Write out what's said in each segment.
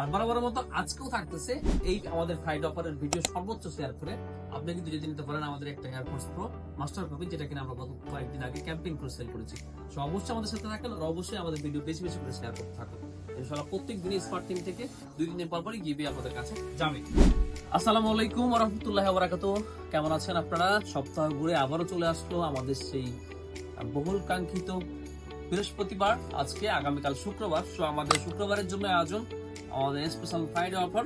আর বরাবরের মতো আজকেও থাকতেছে এই আমাদের ফ্রাইড অফারের ভিডিও সর্বোচ্চ শেয়ার করে। আপনি কিন্তু যদি নিতে পারেন আমাদের একটা এয়ারফোর্স প্রো মাস্টার কপি যেটা কিনা আমরা গত কয়েকদিন আগে ক্যাম্পিং করে সেল করেছি। সো অবশ্যই আমাদের সাথে থাকেন আর অবশ্যই আমাদের ভিডিও বেশি বেশি করে শেয়ার করতে থাকুন। ইনশাআল্লাহ প্রত্যেক দিনই স্মার্ট টিম থেকে দুই দিনের পর পরই গিয়ে আপনাদের কাছে যাবে। আসসালামু আলাইকুম রহমতুল্লাহ বারাকাত কেমন আছেন আপনারা? সপ্তাহ ঘুরে আবারও চলে আসলো আমাদের সেই বহুল কাঙ্ক্ষিত বৃহস্পতিবার, আজকে আগামীকাল শুক্রবার। সো আমাদের শুক্রবারের জন্য আয়োজন আমাদের স্পেশাল ফ্রাইডে অফার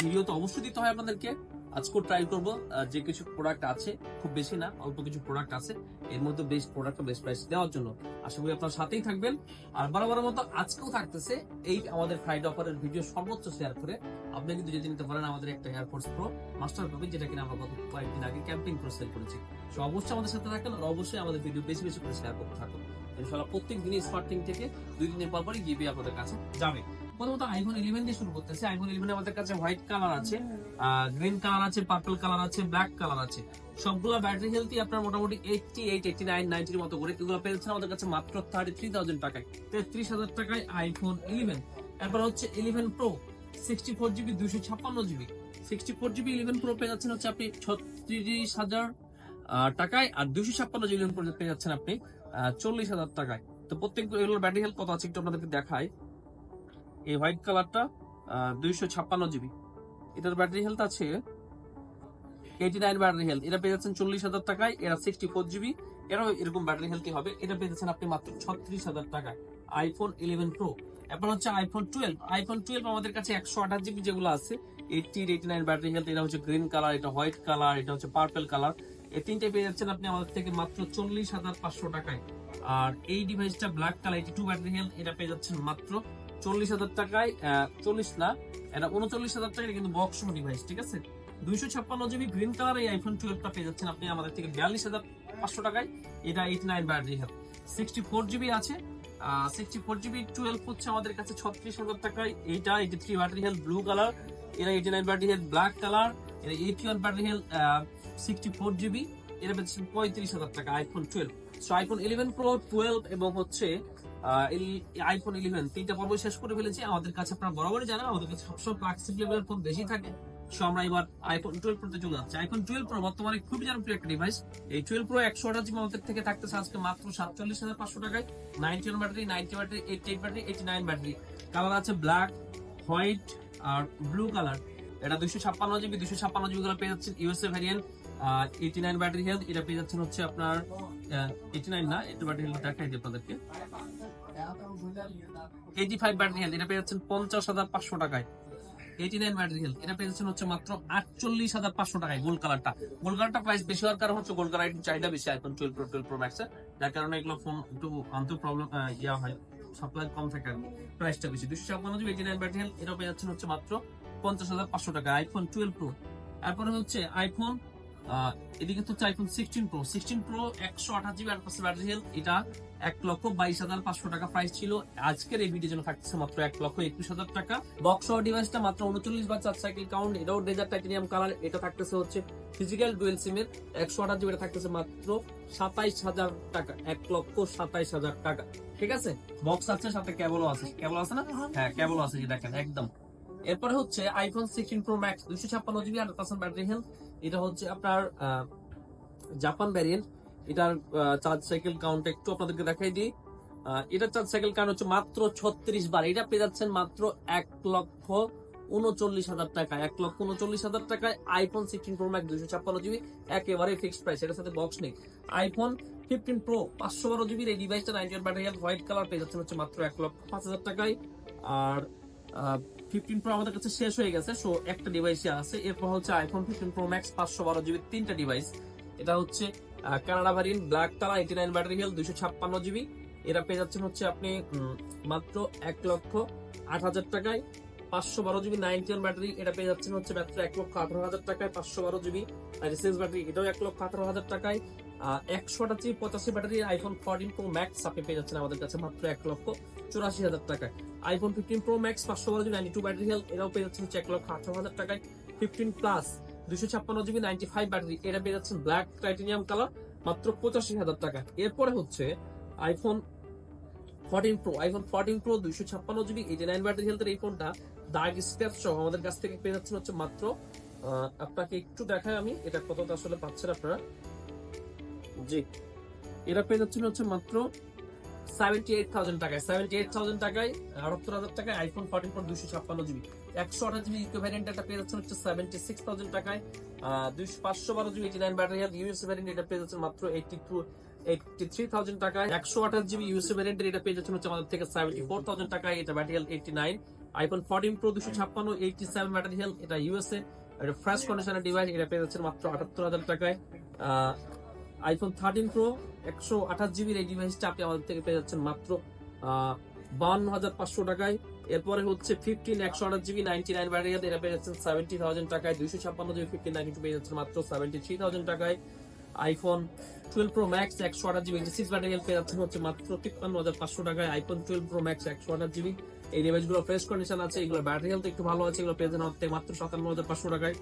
ভিডিও তো অবশ্যই দিতে হয় আপনাদেরকে। আজকেও ট্রাই করব যে কিছু প্রোডাক্ট আছে, খুব বেশি না, অল্প কিছু প্রোডাক্ট আছে, এর মধ্যে বেস্ট প্রোডাক্ট বেস্ট প্রাইস দেওয়ার জন্য। আশা করি আপনার সাথেই থাকবেন। আর বরাবরের মতো আজকেও থাকতেছে এই আমাদের ফ্রাইডে অফারের ভিডিও সর্বোচ্চ শেয়ার করে। আপনি কিন্তু যদি নিতে পারেন আমাদের একটা এয়ারফোর্স প্রো মাস্টার কপি যেটা কিনা আমরা গত কয়েকদিন আগে ক্যাম্পিং করে সেল করেছি। সো অবশ্যই আমাদের সাথে থাকেন আর অবশ্যই আমাদের ভিডিও বেশি বেশি করে শেয়ার করতে থাকুন। ইনশাআল্লাহ প্রত্যেক দিনই স্মার্টিং থেকে দুই দিনের পর পরই গিয়ে আপনাদের কাছে যাবে। প্রথমত আইফোন ইলেভেন দিয়ে শুরু করতেছে। আইফোন ইলেভেন আমাদের কাছে হোয়াইট কালার আছে গ্রিন কালার আছে পার্পল কালার আছে ব্ল্যাক কালার আছে। সবগুলো ব্যাটারি হেলথই আপনার মোটামুটি এইটটি এইট এইটটি নাইন নাইনটির মতো করে এগুলো পেয়েছেন আমাদের কাছে মাত্র থার্টি থ্রি থাউজেন্ড টাকায়। তেত্রিশ হাজার টাকায় আইফোন ইলেভেন এরপর হচ্ছে eleven pro sixty four GB দুশো ছাপ্পান্ন GB sixty four GB eleven pro পেয়ে যাচ্ছেন হচ্ছে আপনি ছত্রিশ হাজার টাকায়। আর দুশো ছাপ্পান্ন জিবি ইলেভেন প্রো পেয়ে যাচ্ছেন আপনি চল্লিশ হাজার টাকায়। তো প্রত্যেক এগুলোর ব্যাটারি হেলথ কত আছে একটু আপনাদেরকে দেখায় এই হোয়াইট কালারটা দুইশো ছাপ্পান্ন জিবি। এটার ব্যাটারি হেলথ আছে এইটি নাইন ব্যাটারি হেলথ। এটা পেয়ে যাচ্ছেন চল্লিশ হাজার টাকায়, এরা সিক্সটি ফোর জিবি। এরাও এরকম ব্যাটারি হেলথই হবে। এটা পেয়ে যাচ্ছেন আপনি মাত্র ছত্রিশ হাজার টাকায়। আইফোন ইলেভেন প্রো এরপর হচ্ছে আইফোন টুয়েলভ আইফোন টুয়েলভ আমাদের কাছে একশো আঠাশ জিবি যেগুলো আছে, eighty eighty nine battery health, এটা হচ্ছে গ্রিন কালার, এটা হোয়াইট কালার, এটা হচ্ছে পার্পেল কালার। এই তিনটে পেয়ে যাচ্ছেন আপনি আমাদের থেকে মাত্র চল্লিশ হাজার পাঁচশো টাকায়। আর এই ডিভাইসটা black colour eighty two battery health, এটা পেয়ে যাচ্ছেন মাত্র চল্লিশ হাজার টাকায় চল্লিশ না, এটা উনচল্লিশ হাজার টাকা কিন্তু বক্স ডিভাইস ঠিক আছে? দুইশো ছাপ্পান্ন জিবি গ্রিন কালার এই আইফোন টুয়েলভটা পেয়ে যাচ্ছেন আপনি আমাদের থেকে বিয়াল্লিশ হাজার পাঁচশো টাকায়। এটা eight nine battery health sixty four GB আছে। সিক্সটি ফোর জিবি টুয়েলভ হচ্ছে আমাদের কাছে ছত্রিশ হাজার টাকায়। এইটা, eighty three battery health blue colour এটা eighty nine battery health black colour এটা eighty one battery health sixty four GB এটা পেয়েছেন পঁয়ত্রিশ হাজার টাকা iPhone twelve so iPhone eleven pro twelve এবং হচ্ছে আইফোন ইলেভেন তিনটা পর্ব শেষ করে ফেলেছি। আমাদের কাছে আপনারা বরাবরই জানেন, আমাদের কাছে সবসময় ফ্লাগশিপ লেভেলের ফোন বেশি থাকে। সো আমরা এবার আইফোন টুয়েলভ প্রোতে চলে যাচ্ছি। আইফোন টুয়েলভ প্রো বর্তমানে খুবই জনপ্রিয় একটা ডিভাইস এই টুয়েলভ প্রো একশো আঠাশ জিবি আমাদের থেকে থাকতেছে আজকে মাত্র সাতচল্লিশ হাজার পাঁচশো টাকায়। Ninety one battery ninety battery eighty eight battery eighty nine battery colour আছে ব্ল্যাক হোয়াইট আর ব্লু কালার এটা দুশো ছাপ্পান্ন জিবি দুশো ছাপ্পান্ন জিবি গুলো পেয়ে যাচ্ছেন USA variant eighty nine battery health এটা পেয়ে যাচ্ছেন হচ্ছে আপনার এইটি নাইন না ব্যাটারি হেলথ দেখাই দিই আপনাদেরকে। এইটি ফাইভ ব্যাটারি হেলথ এটা পেয়ে যাচ্ছেন পঞ্চাশ হাজার পাঁচশো টাকায়। চাহিদা বেশি আইফোন টুয়েলভ টুয়েলভ যার কারণে এগুলো ফোন একটু প্রবলেম হয় বেশি। নাইন ব্যাটারি যাচ্ছেন হচ্ছে মাত্র পঞ্চাশ হাজার পাঁচশো টাকা আইফোন টুয়েলভ প্রো তারপরে হচ্ছে আইফোন এদিকে তো iPhone sixteen pro sixteen pro একশো আঠাশ জিবি আট ব্যাটারি হেলথ এটা এক লক্ষ বাইশ হাজার পাঁচশো টাকা প্রাইস ছিল। আজকের এই ভিডিওর জন্য থাকতেছে মাত্র এক লক্ষ একুশ হাজার টাকা। বক্স ডিভাইসটা মাত্র উনচল্লিশ বা চার সাইকেল কাউন্ট এটাও ডেজার্ট টাইটেনিয়াম কালার এটা থাকতেছে হচ্ছে ফিজিক্যাল ডুয়েল সিমের একশো আঠাশ জিবি থাকতেছে মাত্র সাতাইশ হাজার টাকা, এক লক্ষ সাতাইশ হাজার টাকা। ঠিক আছে? বক্স আছে, সাথে কেবলও আছে। কেবল আছে না? হ্যাঁ কেবল আছে দেখেন, একদম। এরপরে হচ্ছে আইফোন সিক্সটিন প্রো ম্যাক্স দুশো ছাপ্পান্ন জিবি আট পার্সেন্ট ব্যাটারি হেলথ এটা হচ্ছে আপনার জাপান ভ্যারিয়েন্ট এটার চার্জ সাইকেল কাউন্ট একটু আপনাদেরকে দেখাই দিই। এটার চার্জ সাইকেল কাউন্ট হচ্ছে মাত্র ছত্রিশ বার। এটা পেয়ে যাচ্ছেন মাত্র এক লক্ষ উনচল্লিশ হাজার টাকা এক লক্ষ উনচল্লিশ হাজার টাকায় আইফোন সিক্সটিন প্রো ম্যাক্স দুশো ছাপ্পান্ন জিবি একেবারে ফিক্সড প্রাইস এটার সাথে বক্স নেই। আইফোন ফিফটিন প্রো পাঁচশো বারো জিবির এই ডিভাইসটা নাইনটি ব্যাটারি হোয়াইট কালার পেয়ে যাচ্ছেন হচ্ছে মাত্র এক লক্ষ পাঁচ হাজার টাকায়। আর ফিফটিন প্রো আমাদের কাছে শেষ হয়ে গেছে। সো একটা ডিভাইসই আছে। এরপর হচ্ছে আইফোন ফিফটিন প্রো ম্যাক্স পাঁচশো বারো জিবি তিনটা ডিভাইস এটা হচ্ছে Canada variant black colour eighty nine battery health দুশো ছাপ্পান্ন জিবি এটা পেয়ে যাচ্ছেন হচ্ছে আপনি মাত্র এক লক্ষ আট হাজার টাকায়। পাঁচশো বারো জিবি নাইনটি ওয়ান ব্যাটারি এটা পেয়ে যাচ্ছেন হচ্ছে মাত্র এক লক্ষ আঠারো হাজার টাকায়। পাঁচশো বারো জিবি আর এসএস ব্যাটারি এটাও এক লক্ষ আঠারো হাজার টাকায়। একশোটা আটাশি, পঁচাশি battery iPhone fourteen pro max আপনি পেয়ে যাচ্ছেন আমাদের কাছে মাত্র এক লক্ষ চুরাশি হাজার টাকায়। আইফোন ফিফটিন প্রো ম্যাক্স পাঁচশো বারো GB ninety two battery health এটাও পেয়ে যাচ্ছেন এক লক্ষ আঠারো হাজার টাকায়। ফিফটিন প্লাস দুশো ছাপ্পান্ন জিবি নাইনটি ফাইভ ব্যাটারি এটা পেয়ে যাচ্ছেন ব্ল্যাক টাইটেনিয়াম কালার মাত্র পঁচাশি হাজার টাকা এরপরে হচ্ছে iPhone fourteen pro iPhone fourteen pro দুইশো ছাপ্পান্ন জিবি এইটি নাইন ব্যাটারি হেলথের এই ফোনটা দাগ স্ক্র্যাচ সহ আমাদের কাছ থেকে পেয়ে যাচ্ছেন হচ্ছে মাত্র আপনাকে একটু দেখাই আমি, এটা কতটা আসলে পাচ্ছেন আপনারা। জি। এরা পেয়ে যাচ্ছেন হচ্ছে মাত্র ছাপ্পান্ন একশো আঠাশ জিবি ইকো ভ্যারিয়েন্ট একটা পেয়ে এটা পেয়ে যাচ্ছেন আমাদের থেকে সেভেন্টি ফোর থাউজেন্ড এটা battery eighty nine iPhone fourteen pro দুশো ছাপ্পান্ন এইটি সেভেন ব্যাটারি হেলথ এটা ইউএসএ এটা ফ্রেশ কন্ডিশনের ডিভাইস এটা পেয়ে যাচ্ছেন মাত্র আটাত্তর হাজার টাকায়। আইফোন থার্টিন প্রো একশো আঠাশ জিবির এই ডিভাইসটা আপনি আমাদের থেকে পেয়ে যাচ্ছেন মাত্র বান্ন হাজার পাঁচশো টাকায়। এরপরে হচ্ছে ফিফটিন একশো আঠাশ জিবি নাইনটি নাইন ব্যাটারি এটা পেয়ে যাচ্ছেন সেভেন্টি থাউজেন্ড টাকায়। দুইশো ছাপ্পান্ন জিবি ফিফটিন নাইনটি পেয়ে যাচ্ছেন মাত্র সেভেন্টি থ্রি থাউজেন্ড টাকায়। আইফোন টুয়েলভ প্রো ম্যাক্স একশো আঠাশ জিবি সিক্স ব্যাটারি পেয়ে যাচ্ছেন হচ্ছে মাত্র তিপ্পান্ন হাজার পাঁচশো টাকায়। আইফোন টুয়েলভ প্রো ম্যাক্স একশো আঠাশ জিবি এই ডিভাইসগুলো ফ্রেশ কন্ডিশন আছে, এগুলো ব্যাটারি হেলথ একটু ভালো আছে, এগুলো পেয়ে আমাদের থেকে মাত্র সাতান্ন হাজার পাঁচশো টাকায়।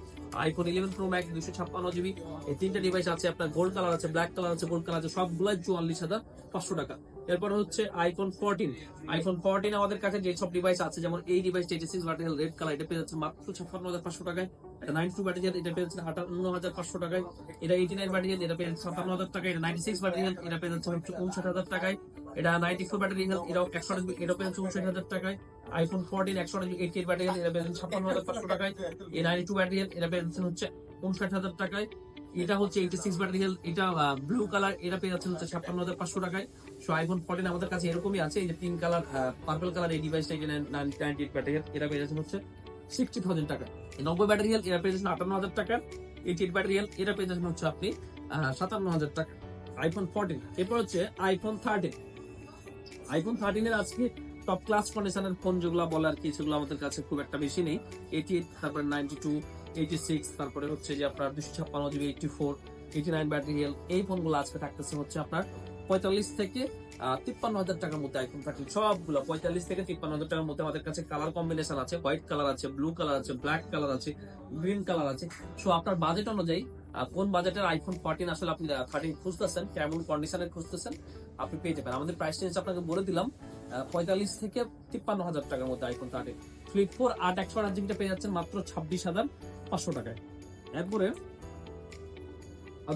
আইফোন ইলেভেন প্রো ম্যাক্স দুশো ছাপ্পান্ন জিবি এই তিনটা ডিভাইস আছে, আপনার গোল্ড কালার আছে ব্ল্যাক কালার আছে গোল্ড কালার আছে সবগুলাই চুয়াল্লিশ হাজার পাঁচশো টাকা। এরপর হচ্ছে আইফোন ফোরটিন আইফোন ফোরটিন আমাদের কাছে যে সব ডিভাইস আছে, যেমন এই device eighty six battery red colour এটা পেয়ে যাচ্ছে মাত্র ছাপ্পান্ন হাজার পাঁচশো টাকায়। এটা নাইন টু ব্যাটারি এটা পেয়ে যাচ্ছে আটান্ন হাজার পাঁচশো টাকায়। এটা এইটি নাইন ব্যাটারি এটা পেয়ে যাচ্ছে সাতান্ন হাজার টাকায়। এটা নাইনটি সিক্স ব্যাটারি এটা পেয়ে যাচ্ছে হচ্ছে উনষাট হাজার টাকায়। এটা নাইনটি ফোর ব্যাটারি এটাও একশো এটা পেয়ে যাচ্ছে উনষাট হাজার টাকায়। আইফোন ফোরটিন একশো এইটি এইট ব্যাটারি এটা পেয়ে ছাপ্পান্ন হাজার পাঁচশো টাকায়। এই নাইনটি টু ব্যাটারি এটা পেয়ে যাচ্ছে হচ্ছে উনষাট হাজার টাকায়। এটা হচ্ছে এইটি সিক্স ব্যাটারি এটা ব্লু কালার এটা পেয়ে যাচ্ছে হচ্ছে ছাপ্পান্ন হাজার পাঁচশো টাকায়। সো আইফোন ফোরটিন আমাদের কাছে এরকমই আছে, এই যে পিঙ্ক কালার পার্পল কালার এই ডিভাইসটা এটা নাইনটি এইট ব্যাটারি এটা পেয়ে যাচ্ছে হচ্ছে সিক্সটি থাউজেন্ড টাকা নব্বই ব্যাটারি এটা পেয়ে যাচ্ছেন আটান্ন হাজার টাকা এইটি এইট ব্যাটারি এটা পেয়ে যাচ্ছেন হচ্ছে আপনি সাতান্ন হাজার টাকা আইফোন ফোরটিন এরপর হচ্ছে আইফোন থার্টিন আইফোন থার্টিনের আজকে টপ ক্লাস কন্ডিশনের ফোন যেগুলো বলে আর কি, সেগুলো আমাদের কাছে খুব একটা বেশি নেই। এইটি এইট তারপরে নাইনটি টু এইটি সিক্স তারপরে হচ্ছে যে আপনার দুশো ছাপ্পান্ন GB eighty four eighty nine battery health এই ফোনগুলো আজকে থাকতেছে হচ্ছে আপনার পঁয়তাল্লিশ থেকে তিপ্পান্ন হাজার টাকার মধ্যে আইফোন থার্টিন সবগুলো পঁয়তাল্লিশ থেকে তিপ্পান্ন হাজার টাকার মধ্যে আমাদের কাছে কালার কম্বিনেশন আছে। হোয়াইট কালার আছে ব্লু কালার আছে ব্ল্যাক কালার আছে গ্রিন কালার আছে। সো আপনার বাজেট অনুযায়ী কোন বাজেটের আইফোন ফোরটিন আসলে আপনি থার্টিন খুঁজতেছেন, কেমন কন্ডিশনের খুঁজতেছেন আপনি পেয়ে যাবেন। আমাদের প্রাইস রেঞ্জ আপনাকে বলে দিলাম পঁয়তাল্লিশ থেকে তিপ্পান্ন হাজার টাকার মধ্যে আইফোন থার্টিন ফ্লিপ ফোর আট একশো আট জিবিটা পেয়ে যাচ্ছেন মাত্র ছাব্বিশ হাজার পাঁচশো টাকায়। এরপরে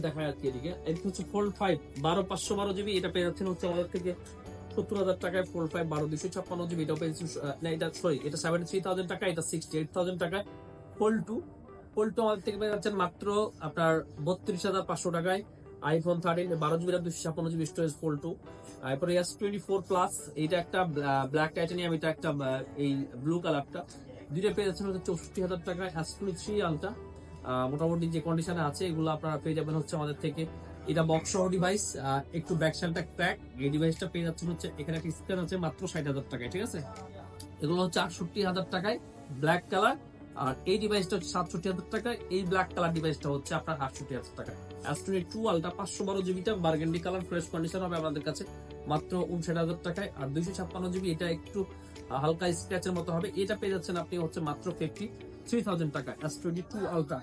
দেখা যাচ্ছে এদিকে। এদিকে হচ্ছে ফোল্ড ফাইভ বারো, পাঁচশো বারো জিবি। এটা পেয়ে যাচ্ছেন হচ্ছে আমাদের থেকে সত্তর হাজার টাকায় ফোল্ড ফাইভ বারো দুশো ছাপ্পান্ন জিবি। এটা পেয়েছি না, এটা সরি এটা সেভেন্টি থ্রি থাউজেন্ড টাকা, এটা সিক্সটি এইট থাউজেন্ড টাকায় ফোল্ড টু ফোল্ড টু আমাদের থেকে পেয়ে যাচ্ছেন মাত্র আপনার বত্রিশ হাজার পাঁচশো টাকায়। আইফোন থার্টিন বারো জিবি দুশো ছাপ্পান্ন জিবি স্টোরেজ ফোল্ড টু তারপরে এস টোয়েন্টি ফোর প্লাস এইটা একটা ব্ল্যাক টাইটানিয়াম এটা একটা এই ব্লু কালারটা দুইটা পেয়ে যাচ্ছেন হচ্ছে চৌষট্টি হাজার টাকায় এস টোয়েন্টি থ্রি আলটা মোটামুটি যে কন্ডিশনে আছে, এগুলো আপনারা পেয়ে যাবেন হচ্ছে আমাদের থেকে। এটা বক্স ডিভাইস একটু ব্যাক সাইডটা ক্র্যাক এই ডিভাইসটা পেয়ে যাচ্ছেন হচ্ছে, এখানে একটা স্ক্যান আছে মাত্র ষাট হাজার টাকায়, ঠিক আছে? এগুলো হচ্ছে আটষট্টি হাজার টাকায় ব্ল্যাক কালার আর এই ডিভাইসটা হচ্ছে সাতষট্টি হাজার টাকা, এই ব্ল্যাক কালার ডিভাইসটা হচ্ছে আপনার আটষট্টি হাজার টাকা। অ্যাস্ট্রোনি টু আলটা পাঁচশো বারো জিবিটা বার্গেন্ডি কালার ফ্রেশ কন্ডিশন হবে আমাদের কাছে মাত্র উনষাট হাজার টাকায়। আর দুইশো ছাপ্পান্ন জিবি এটা একটু হালকা স্ক্র্যাচের মতো হবে। এটা পেয়ে যাচ্ছেন আপনি হচ্ছে মাত্র ফিফটি থ্রি থাউজেন্ড টাকা অ্যাস্ট্রোনি টু আলটা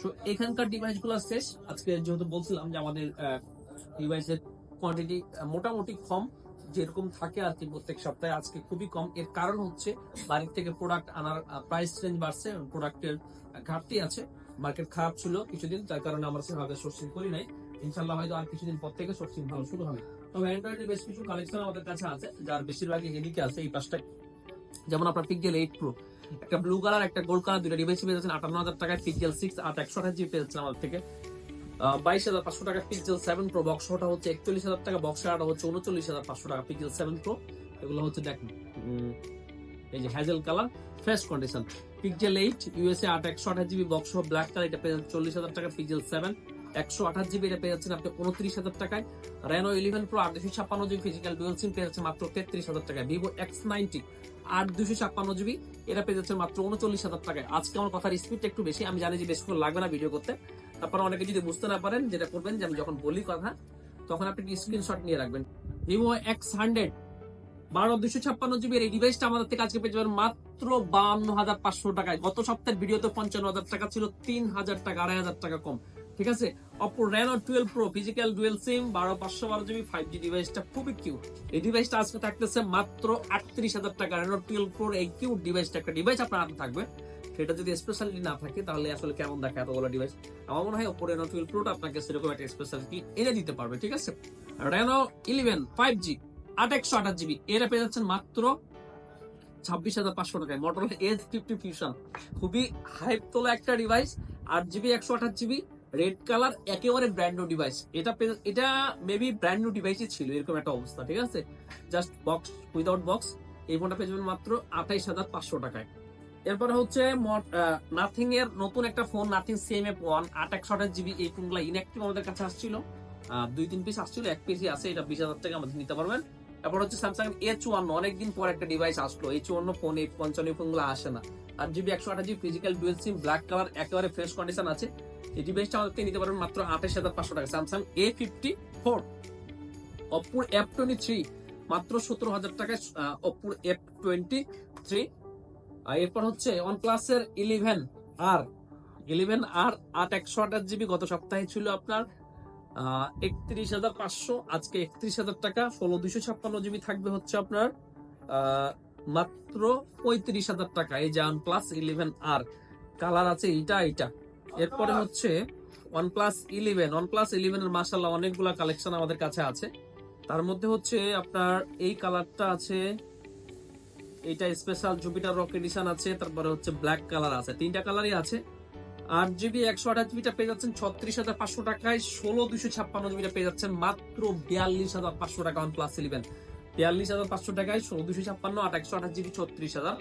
সো এখানকার ডিভাইসগুলো শেষ। আজকে যেহেতু বলছিলাম যে আমাদের ডিভাইসের কোয়ান্টিটি মোটামুটি কম। যেরকম থাকে আর কি প্রত্যেক সপ্তাহে, আজকে খুবই কম। এর কারণ হচ্ছে বাড়ির থেকে প্রোডাক্ট আনার প্রাইস রেঞ্জ বাড়ছে প্রোডাক্টের ঘাটতি আছে। মার্কেট খারাপ ছিল কিছুদিন, তার কারণে আমরা সেভাবে সোর্সিং করি নাই। ইনশাল্লাহ হয়তো আর কিছুদিন পর থেকে সোর্সিং ভালো শুরু হবে। তবে অ্যান্ড্রয়েডের বেশ কিছু কালেকশন আমাদের কাছে আছে, যার বেশিরভাগই এদিকে আছে এই পাঁচটা। যেমন আপনার পিকজেল এইট প্রো একটা ব্লু কালার একটা গোল্ড কালার দুটো ডিভাইস পেয়ে যাচ্ছেন আটান্ন হাজার টাকায় পিকজেল সিক্স আট, একশো আঠাশ জিবি পেয়ে যাচ্ছেন আমাদের থেকে। বাইশ হাজার পাঁচশো টাকা পিক্সেল সেভেন প্রো বক্সটা হচ্ছে একচল্লিশ হাজার টাকা বক্সটা হচ্ছে উনচল্লিশ হাজার পাঁচশো টাকা পিক্সেল সেভেন প্রো এগুলো হচ্ছে উম, এই যে hazel colour fresh condition pixel eight USA আট একশো আঠাশ জিবি বক্স ব্ল্যাক কালার এটা পেয়ে যাচ্ছেন চল্লিশ হাজার টাকা পিক্সেল সেভেন একশো আঠাশ জিবি এটা পেয়ে যাচ্ছেন আপনি উনত্রিশ হাজার টাকায়। রেনো ইলেভেন প্রো আট দুশো ছাপ্পান্ন জিবি ফিজিক্যাল ডুয়েল সিম পেয়ে যাচ্ছে মাত্র তেত্রিশ হাজার টাকায়। ভিভো এক্স নাইনটি আট দুশো ছাপ্পান্ন জিবি এটা পেয়ে যাচ্ছে মাত্র উনচল্লিশ হাজার টাকায়। আজকে আমার কথার স্পিডটা একটু বেশি আমি জানি যে বেশিক্ষণ লাগবে না ভিডিও করতে। তারপর অনেকে যদি বুঝতে না পারেন যেটা করবেন যে আমি যখন বলি কথা, তখন আপনি স্ক্রিনশট নিয়ে রাখবেন। ভিভো এক্স হান্ড্রেড বারো দুশো ছাপ্পান্ন জিবির এই ডিভাইসটা আমাদের থেকে আজকে পেয়ে যাবেন মাত্র বান্ন হাজার পাঁচশো টাকায়। গত সপ্তাহের ভিডিওতে পঞ্চান্ন হাজার টাকা ছিল, তিন হাজার টাকা, আড়াই হাজার টাকা কম। ঠিক আছে? Oppo Reno twelve pro physical dual SIM বারো পাঁচশো বারো জিবি ফাইভ জি ডিভাইসটা খুবই কিউট এই ডিভাইসটা আজকে থাকতেছে মাত্র আটত্রিশ হাজার টাকা। রেনো টুয়েলভ প্রোর এই কিউট ডিভাইসটা একটা ডিভাইস আপনার হাতে থাকবে। সেটা যদি স্পেশালিটি না থাকে, তাহলে আসলে কেমন দেখে এতগুলো ডিভাইস আমার মনে হয় ওপো রেনো টুয়েলভ প্রোটা আপনাকে সেরকম একটা স্পেশালিটি এনে দিতে পারবে, ঠিক আছে? রেনো ইলেভেন ফাইভ জি আট একশো আঠাশ জিবি এরা পেয়ে যাচ্ছেন মাত্র ছাব্বিশ হাজার পাঁচশো টাকায়। মোটরোলা এজ ফিফটি ফিউশন খুবই হাইপ তোলা একটা ডিভাইস আট জিবি একশো আঠাশ জিবি রেড কালার একেবারে ব্র্যান্ড ডিভাইস এটা এটা মেবি ব্র্যান্ড নিউ ডিভাইসই ছিল, এরকম একটা অবস্থা, ঠিক আছে? জাস্ট বক্স উইদাউট বক্স এই ফোনটা পেয়ে যাবেন মাত্র আঠাইশ হাজার পাঁচশো টাকায়। এরপরে হচ্ছে নাথিং এর নতুন একটা phone Nothing CMF one আট একশো আঠাশ জিবি এই ফোনগুলো ইনঅ্যাক্টিভ আমাদের কাছে আসছিল। দুই, তিন পিস আসছিল, এক পিসই আছে, এটা বিশ হাজার টাকা আমাদের নিতে পারবেন। তারপর হচ্ছে স্যামসাং এ চুয়ান্ন, অনেকদিন পর একটা ডিভাইস আসলো এই চুয়ান্ন ফোন এই পঞ্চান্ন ফোনগুলো আসে না। আর জিবি একশো আঠাশ GB physical dual SIM black colour একেবারে ফ্রেশ কন্ডিশন আছে। এই ডিভাইসটা আমাদের নিতে পারবেন মাত্র আঠাশ হাজার পাঁচশো টাকা। স্যামসাং এ ফিফটি ফোর অপুর এফ টোয়েন্টি থ্রি মাত্র সতেরো হাজার টাকায় অপুর এফ টোয়েন্টি থ্রি এরপর হচ্ছে ওয়ানপ্লাস এর ইলেভেন আর ইলেভেন আর আট একশো আঠাশ জিবি গত সপ্তাহে ছিল আপনার একত্রিশ হাজার পাঁচশো। আজকে একত্রিশ হাজার টাকা, ষোলো দুইশো ছাপ্পান্ন জিবি থাকবে হচ্ছে আপনার মাত্র পঁয়ত্রিশ হাজার টাকা। এই যে ওয়ানপ্লাস ইলেভেন আর কালার আছে এইটা এইটা। এরপরে হচ্ছে ওয়ানপ্লাস ইলেভেন ওয়ানপ্লাস ইলেভেন এর মাসাল্লাহ অনেকগুলা কালেকশন আমাদের কাছে আছে। তার মধ্যে হচ্ছে আপনার এই কালারটা আছে এটা স্পেশাল জুপিটার রক এডিশন আছে, তারপরে হচ্ছে ব্ল্যাক কালার আছে, তিনটা কালারই আছে। আট জিবি একশো আঠাশ জিবিটা পেয়ে যাচ্ছেন ছত্রিশ হাজার পাঁচশো টাকায়, ষোলো দুশো ছাপ্পান্ন জিবিটা পেয়ে যাচ্ছেন মাত্র বিয়াল্লিশ হাজার পাঁচশো টাকা ওয়ান প্লাস ইলেভেন বিয়াল্লিশ হাজার পাঁচশো টাকায়, ষোলো দুশো ছাপ্পান্ন, আট একশো আঠাশ জিবি ছত্রিশ হাজার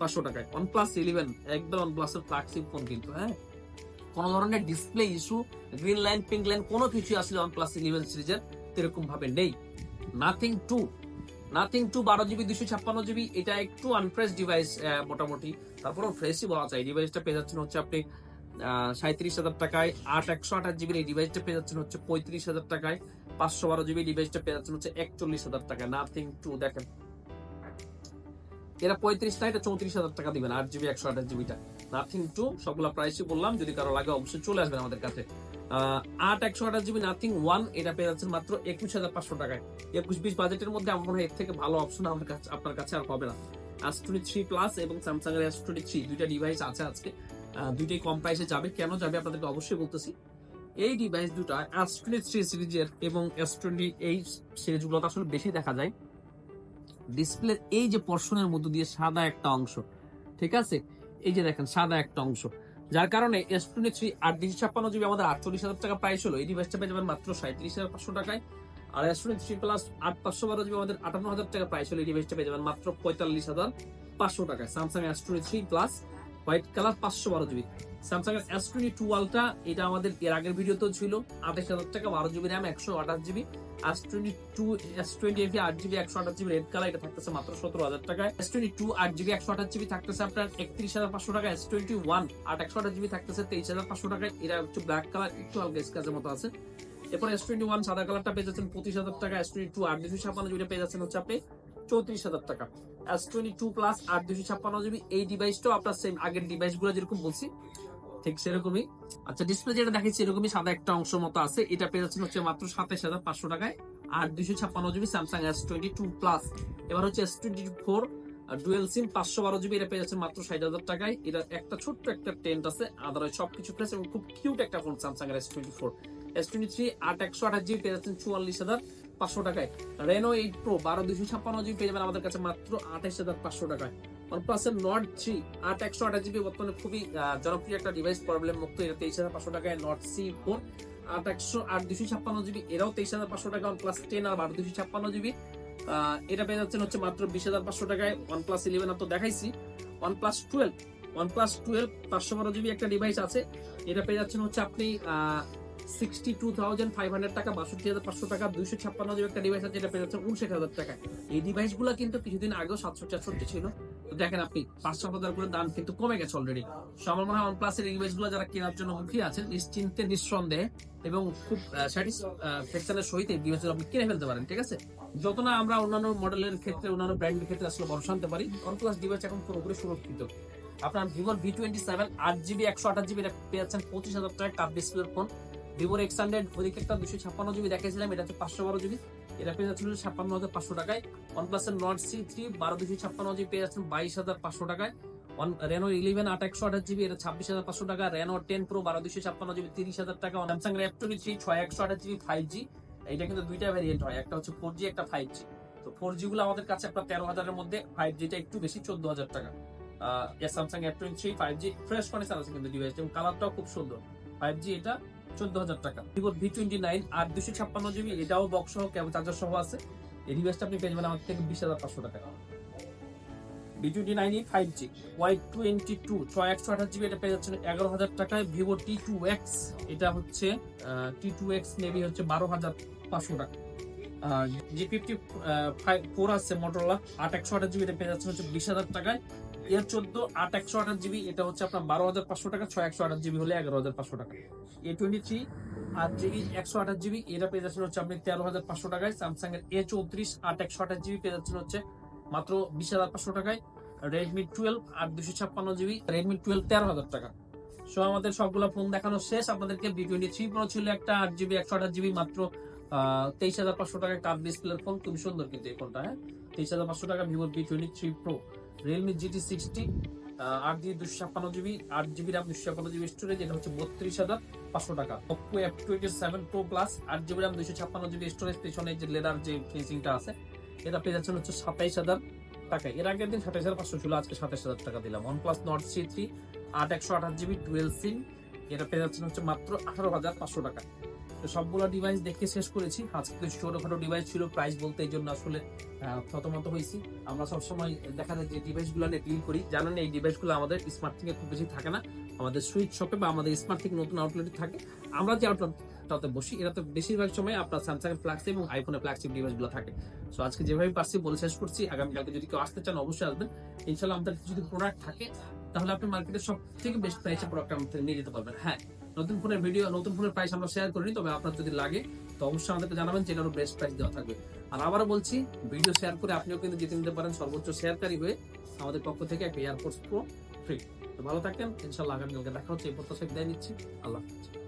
পাঁচশো টাকায়। ওয়ান প্লাস ইলেভেন একদম ওয়ান প্লাসের ফ্ল্যাগশিপ ফোন কিন্তু হ্যাঁ? কোনো ধরনের display issue green line pink line কোনো কিছু আসলে ওয়ান প্লাস ইলেভেন সিরিজের এরকম ভাবে নেই। নাথিং টু নাথিং টু বারো জিবি দুশো ছাপ্পান্ন জিবি এটা একটু আনফ্রেশ ডিভাইস মোটামুটি। তারপরেও ফ্রেশই বলা যায়। ডিভাইসটা পেয়ে যাচ্ছেন হচ্ছে আপনি সাঁত্রিশ হাজার টাকায়। আট একশো আঠাশ জিবির এই ডিভাইসটা পেয়ে যাচ্ছেন হচ্ছে পঁয়ত্রিশ হাজার টাকায়। পাঁচশো বারো জিবি ডিভাইসটা পেয়ে যাচ্ছেন হচ্ছে একচল্লিশ হাজার টাকায়। নাথিং টু দেখেন। এরা পঁয়ত্রিশ না, এটা চৌত্রিশ হাজার টাকা দিবেন, আট জিবি একশো আঠাশ জিবিটা নাথিং টু সবগুলো প্রাইসই বললাম। যদি কারও লাগে, অবশ্যই চলে আসবেন আমাদের কাছে। আট, একশো আঠাশ জিবি নাথিং ওয়ান এটা পেয়ে যাচ্ছেন মাত্র একুশ হাজার পাঁচশো টাকায়। একুশ বিশ বাজেটের মধ্যে আমার মনে হয় এর থেকে ভালো অপশন আমার কাছে, আপনার কাছে আর হবে না। এস টোয়েন্টি থ্রি প্লাস এবং স্যামসাং এর এস টোয়েন্টি থ্রি দুইটা ডিভাইস আছে আজকে। দুইটাই কম প্রাইসে যাবে। কেন যাবে আপনাদেরকে অবশ্যই বলতেছি। এই ডিভাইস দুটা এস টোয়েন্টি থ্রি সিরিজের এবং এস টোয়েন্টি এই সিরিজগুলো আসলে বেশি দেখা যায়। ডিসপ্লের এই যে পর্ষণের মধ্য দিয়ে সাদা একটা অংশ, ঠিক আছে? এই যে দেখেন, সাদা একটা অংশ। যার কারণে এস টোয়েন্টি থ্রি আট দুশো ছাপ্পান্ন জিবি আমাদের আটচল্লিশ হাজার টাকা প্রাইস হলো। এই ডিভাইসটা পেয়ে যাবেন মাত্র সাঁত্রিশ হাজার পাঁচশো টাকায়। আর এস টোয়েন্টি থ্রি প্লাস আট পাঁচশো বারো জিবি আমাদের আটান্ন হাজার টাকা প্রাইস হলো। এই ডিভাইসটা পেয়ে যাবেন মাত্র পঁয়তাল্লিশ হাজার পাঁচশো টাকায়। Samsung S twenty three plus white colour পাঁচশো বারো জিবি। স্যামসাং এর এস টোয়েন্টি টু আলট্রা এটা আমাদের এর আগের ভিডিওতেও ছিল। আঠাশ হাজার টাকা, বারো জিবি র্যাম একশো আঠাশ GB. S twenty two S twenty FE আট জিবি, একশো আঠাশ জিবি রেড কালার এটা থাকতেছে মাত্র সতেরো হাজার টাকায়। এস টোয়েন্টি টু আট জিবি, একশো আঠাশ জিবি থাকতেছে আপনার একত্রিশ হাজার পাঁচশো টাকা এস টোয়েন্টি ওয়ান আট একশো আঠাশ জিবি থাকতেছে তেইশ হাজার পাঁচশো টাকায়। এটা হচ্ছে ব্ল্যাক কালার একটু হালকা স্কাচের মতো আছে। এরপর এস টোয়েন্টি ওয়ান সাদা কালারটা পেয়ে যাচ্ছেন পঁচিশ হাজার টাকা এস টোয়েন্টি টু আট দুশো ছাপ্পান্ন জিবিটা পেয়ে যাচ্ছেন হচ্ছে আপনি চৌত্রিশ হাজার টাকা। এস টোয়েন্টি টু প্লাস আট দুশো ছাপ্পান্ন জিবি এই ডিভাইসটাও আপনার সেম আগের ডিভাইসগুলো যেরকম বলছি, ঠিক সেরকমই। আচ্ছা ডিসপ্লে যেটা দেখেছি এরকমই সাদা একটা অংশ মতো আছে। এটা পেয়ে যাচ্ছেন হচ্ছে মাত্র সাতাশ হাজার পাঁচশো টাকায়। আর দুশো ছাপ্পান্ন GB Samsung S twenty two plus এবার হচ্ছে S twenty four dual SIM পাঁচশো বারো জিবি, এটা পেয়ে যাচ্ছে মাত্র ষাট হাজার টাকায়। এটা একটা ছোট্ট একটা টেন্ট আছে আদারওয়াইজ সবকিছু ফ্রেশ এবং খুব কিউট একটা ফোন স্যামসাং এর S twenty four S twenty three আট একশো আঠাশ জিবি পেয়ে যাচ্ছেন চুয়াল্লিশ হাজার। পাঁচশো টাকায়। রেনো এইট প্রো বারো দুশো ছাপ্পান্ন জিবি পেয়ে যাবেন আমাদের কাছে মাত্র আঠাশ হাজার পাঁচশো টাকায়। এর নট থ্রি আট একশো আঠাশ জিবি বর্তমানে খুবই জনপ্রিয় একটা ডিভাইস প্রবলেম মুক্ত। এটা তেইশ হাজার পাঁচশো টাকায় নট সি ফোর আট একশো আট দুশো ছাপ্পান্ন জিবি এরাও তেইশ হাজার পাঁচশো টাকা OnePlus টেন আর বারো দুশো ছাপ্পান্ন জিবি এটা পেয়ে যাচ্ছেন হচ্ছে মাত্র বিশ হাজার পাঁচশো টাকায়। OnePlus ইলেভেন আর তো দেখাইছি। OnePlus টুয়েলভ OnePlus টুয়েলভ পাঁচশো বারো জিবি একটা ডিভাইস আছে। এটা পেয়ে যাচ্ছেন হচ্ছে আপনি নিশ্চিন্তে, নিঃসন্দেহে এবং খুব সহিত এই ডিভাইস আপনি কিনে ফেলতে পারেন, ঠিক আছে? যত না আমরা অন্যান্য মডেলের ক্ষেত্রে, অন্যান্য ব্র্যান্ডের ক্ষেত্রে আসলে ভরসা আনতে পারি, OnePlus ডিভাইস এখন পুরোপুরি সুরক্ষিত। আপনার ভিভোর ভি টোয়েন্টি সেভেন আট জিবি একশো আঠাশ জিবি পেয়েছেন পঁচিশ হাজার টাকা কাপ ডিসপ্লের ফোন ভিভোর এক্স হান্ড্রেড ওদিকে একটা দুশো ছাপ্পান্ন জিবি দেখেছিলাম এটা হচ্ছে পাঁচশো বারো জিবি এটা পেয়ে যাচ্ছিল ছাপ্পান্ন হাজার পাঁচশো টাকায়। ওয়ান প্লাসের নট সি থ্রি বারো দুশো ছাপ্পান্ন জিবি পেয়ে যাচ্ছেন বাইশ হাজার পাঁচশো টাকায়। ওয়ান রেনো ইলেভেন আট একশো আঠাশ জিবি এটা ছাব্বিশ হাজার পাঁচশো টাকা। রেনো টেন প্রো বারো দুশো ছাপ্পান্ন জিবি তিরিশ হাজার টাকা। স্যামসাং র্যাপ টোয়েন্টি থ্রি ছয় একশো আঠাশ জিবি ফাইভ জি এটা কিন্তু দুইটা ভ্যারিয়েন্ট হয়, একটা হচ্ছে ফোর জি একটা ফাইভ জি তো ফোর জি গুলো আমাদের কাছে আপনার তেরো হাজারের মধ্যে ফাইভ জিটা একটু বেশি, চোদ্দ হাজার টাকা। Samsung F twenty three five G fresh condition আছে কিন্তু ডিভাইস এবং কালারটাও খুব সুন্দর। ফাইভ জি এটা চোদ্দ হাজার টাকা। ভিভো ভি টোয়েন্টি নাইন আর দুশো ছাপ্পান্ন জিবি, এটাও বক্স সহ কেবল চার্জার সহ আছে। এই ডিভাইসটা আপনি পেয়ে যাবেন আমার থেকে বিশ হাজার পাঁচশো টাকা। V twenty nine five G Y twenty two ছয় একশো আঠাশ জিবি, এটা পেয়ে যাচ্ছেন এগারো হাজার টাকায়। ভিভো টি টু এক্স এটা হচ্ছে টি টু এক্স মেবি হচ্ছে বারো হাজার পাঁচশো টাকা। জি ফিফটি ফোর আছে মোটরলা আট একশো আঠাশ জিবি, এটা পেয়ে যাচ্ছে হচ্ছে বিশ হাজার টাকায়। এর চোদ্দ, আট একশো আঠাশ জিবি, এটা হচ্ছে আপনার বারো হাজার পাঁচশো টাকা, ছয় একশো আঠাশ জিবি হলে এগারো হাজার পাঁচশো টাকা। এ টোয়েন্টি থ্রি আট জিবি একশো আঠাশ জিবি এটা পেয়ে যাচ্ছেন হচ্ছে আপনি তেরো হাজার পাঁচশো টাকায়। স্যামসাং এর এ চৌত্রিশ, আট একশো আঠাশ জিবি পেয়ে যাচ্ছেন হচ্ছে মাত্র বিশ হাজার পাঁচশো টাকায়। রেডমি টুয়েলভ আট দুশো ছাপ্পান্ন জিবি রেডমি টুয়েলভ তেরো হাজার টাকা। সো আমাদের সবগুলো ফোন দেখানো শেষ। আপনাদেরকে বি টোয়েন্টি থ্রি প্রো ছিল একটা আট জিবি, একশো আঠাশ জিবি, মাত্র তেইশ হাজার পাঁচশো টাকায় কাপ ডিসপ্লের ফোন খুব সুন্দর কিন্তু এই ফোনটা হ্যাঁ? তেইশ হাজার পাঁচশো টাকা Vivo V twenty three pro realme GT sixty আট জিবি দুশো ছাপ্পান্ন জিবি, আট জিবি র্যাম দুশো ছাপ্পান্ন জিবি স্টোরেজ এটা হচ্ছে বত্রিশ হাজার পাঁচশো টাকা। Oppo F twenty seven pro plus আট জিবি র্যাম দুশো ছাপ্পান্ন জিবি স্টোরেজ পেছনে যে লেদার যে ফিনিশিংটা আছে, এটা পেয়ে যাচ্ছেন হচ্ছে সাতাইশ হাজার টাকা এর আগের দিন সাতাইশ হাজার পাঁচশো ছিল, আজকে সাতাইশ হাজার টাকা দিলাম। One plus Nord C three আট একশো আঠাশ জিবি টুয়েলভ সিম এটা পেয়ে যাচ্ছেন হচ্ছে মাত্র আঠারো হাজার পাঁচশো টাকা তো সবগুলো ডিভাইস দেখে শেষ করেছি। আজকে ছোটখাটো ডিভাইস ছিল প্রাইস বলতে এই জন্য আসলে থতমত হয়েছি। আমরা সবসময় দেখা যায় যে ডিভাইসগুলো নিয়ে ডিল করি। জানেন এই ডিভাইসগুলো আমাদের স্মার্ট থেকে খুব বেশি থাকে না। আমাদের সুইচ শপে বা আমাদের স্মার্ট থেকে নতুন আউটলেটে থাকে। আমরা যে আউটলেটটাতে বসি, এটাতে বেশিরভাগ সময় আপনার স্যামসাং এর ফ্ল্যাগশিপ এবং আইফোনের ফ্ল্যাগশিপ ডিভাইসগুলো থাকে। সো আজকে যেভাবে পারছি বলে শেষ করছি। আগামীকালকে যদি কেউ আসতে চান, অবশ্যই আসবেন। ইনশাল্লাহ আমাদের যদি প্রোডাক্ট থাকে, তাহলে আপনি মার্কেটের সব থেকে বেস্ট প্রাইসে প্রোডাক্ট আমাদের নিয়ে যেতে পারবেন। হ্যাঁ নতুন ফোনের ভিডিও, নতুন ফোনের প্রাইস আমরা শেয়ার করিনি, তবে আপনার যদি লাগে, তো অবশ্যই আমাদেরকে জানাবেন যে এটারও বেস্ট প্রাইস দেওয়া থাকবে। আর আবারও বলছি ভিডিও শেয়ার করে আপনিও কিন্তু জিতে নিতে পারেন সর্বোচ্চ শেয়ারকারী হয়ে আমাদের পক্ষ থেকে একটা এয়ারপোর্টস প্রো ফ্রি তো ভালো থাকেন ইনশাল্লাহ আগামীকালকে দেখা হচ্ছে, এই প্রত্যাশা বিদায় নিচ্ছি। আল্লাহ হাফেজ।